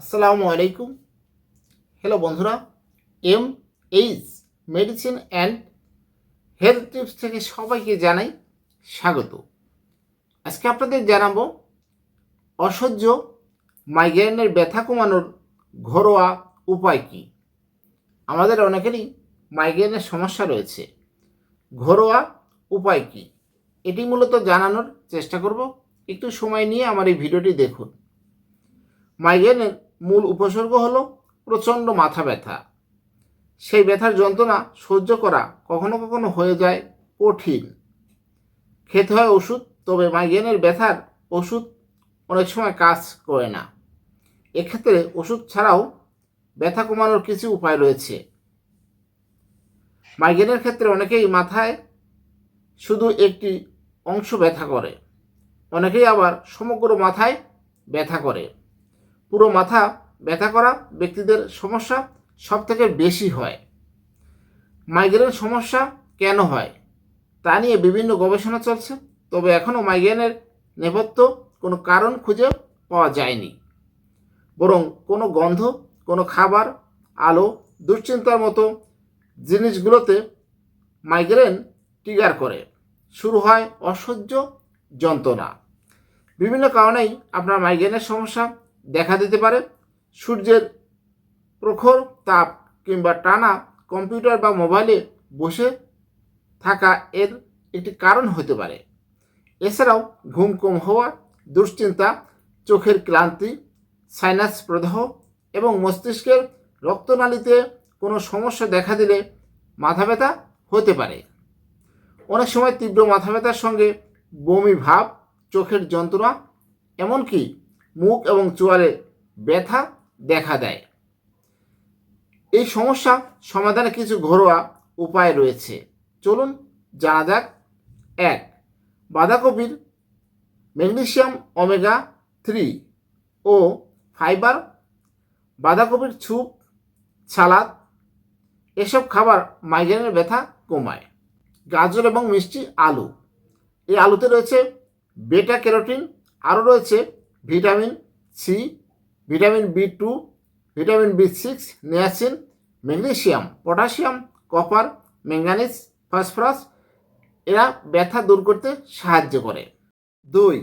আসসালামু আলাইকুম। হ্যালো বন্ধুরা M H medicine and health tips থেকে সবাইকে জানাই স্বাগত। আজকে আপনাদের জানাব অসহ্য মাইগ্রেনের ব্যথা কমানোর ঘরোয়া উপায় কী? আমাদের অনেকেরই মাইগ্রেনের সমস্যা রয়েছে। ঘরোয়া উপায় কী? এটি মূলত জানানোর চেষ্টা করব। একটু সময় নিয়ে আমার এই ভিডিওটি দেখুন। মাইগ্রেনের মূল উপসর্গ হলো প্রচণ্ড মাথা ব্যথা। সেই ব্যথার যন্ত্রণা সহ্য করা কখনো কখনো হয়ে যায় কঠিন। খেতে হয় ওষুধ, তবে মাইগ্রেনের ব্যথার ওষুধ অনেক সময় কাজ করে না। এক্ষেত্রে ওষুধ ছাড়াও ব্যথা কমানোর কিছু উপায় রয়েছে। মাইগ্রেনের ক্ষেত্রে অনেকেই মাথায় শুধু একটি অংশ ব্যথা করে, অনেকেই আবার সমগ্র মাথায় ব্যথা করে। পুরো মাথা ব্যথা করা ব্যক্তিদের সমস্যা সব থেকে বেশি হয়। মাইগ্রেন সমস্যা কেন হয়? তা নিয়ে বিভিন্ন গবেষণা চলছে, তবে এখনও মাইগ্রেনের নেপথ্য কোনো কারণ খুঁজে পাওয়া যায়নি। বরং কোনো গন্ধ, কোনো খাবার, আলো, দুশ্চিন্তার মতো জিনিসগুলোতে মাইগ্রেন ট্রিগার করে। শুরু হয় অসহ্য যন্ত্রণা। বিভিন্ন কারণেই আপনার মাইগ্রেনের সমস্যা দেখা দিতে পারে। সূর্যের প্রখর তাপ কিংবা টানা কম্পিউটার বা মোবাইলে বসে থাকা এর একটি কারণ হতে পারে। এছাড়াও ঘুম কম হওয়া, দুশ্চিন্তা, চোখের ক্লান্তি সাইনাস প্রদাহ এবং মস্তিষ্কের রক্তনালীতে কোনো সমস্যা দেখা দিলে মাথা ব্যথা হতে পারে। অনেক সময় তীব্র মাথা ব্যথার সঙ্গে বমি ভাব, চোখের যন্ত্রণা, এমনকি মুখ এবং চোয়ালে ব্যথা দেখা দেয়। এই সমস্যা সমাধানে কিছু ঘরোয়া উপায় রয়েছে। চলুন জানা যাক। এক, বাঁধাকপির ম্যাগনেসিয়াম ওমেগা থ্রি ও ফাইবার, বাঁধাকপির ছুপ সালাদ, এসব খাবার মাইগ্রেনের ব্যথা কমায়। গাজর এবং মিষ্টি আলু। এই আলুতে রয়েছে বেটা ক্যারোটিন আরও রয়েছে vitamin C, vitamin B two, vitamin B six, niacin, magnesium, potassium, copper, manganese, phosphorus, এরা ব্যথা দূর করতে সাহায্য করে। দুই,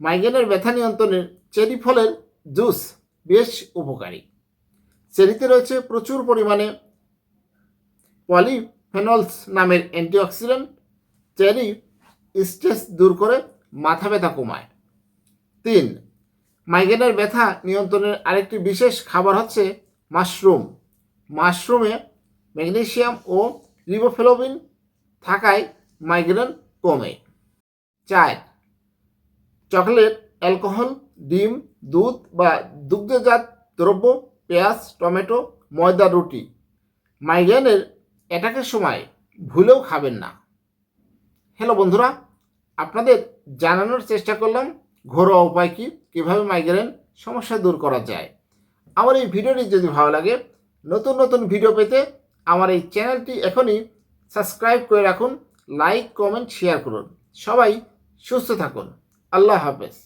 মাইগ্রেনের ব্যথা নিয়ন্ত্রণের চেরি ফলের জুস বেশ উপকারী। চেরিতে রয়েছে প্রচুর পরিমাণে পলিফেনলস নামের অ্যান্টিঅক্সিডেন্ট। চেরি স্ট্রেস দূর করে মাথা ব্যথা কমায়। তিন, মাইগ্রেনের ব্যথা নিয়ন্ত্রণের আরেকটি বিশেষ খাবার হচ্ছে মাশরুম। মাশরুমে ম্যাগনেসিয়াম ও রিবোফ্লোবিন থাকায় মাইগ্রেন কমে। চার, চকলেট, অ্যালকোহল, ডিম, দুধ বা দুগ্ধজাত দ্রব্য, পেঁয়াজ, টমেটো, ময়দা, রুটি। মাইগ্রেনের অ্যাটাকের সময় ভুলেও খাবেন না। হ্যালো বন্ধুরা, আপনাদের জানানোর চেষ্টা করলাম ঘরোয়া উপায় কী? কীভাবে মাইগ্রেন সমস্যা দূর করা যায়? আমার এই ভিডিওটি যদি ভালো লাগে, নতুন নতুন ভিডিও পেতে আমার এই চ্যানেলটি এখনই সাবস্ক্রাইব করে রাখুন লাইক কমেন্ট শেয়ার করুন। সবাই সুস্থ থাকুন। আল্লাহ হাফেজ।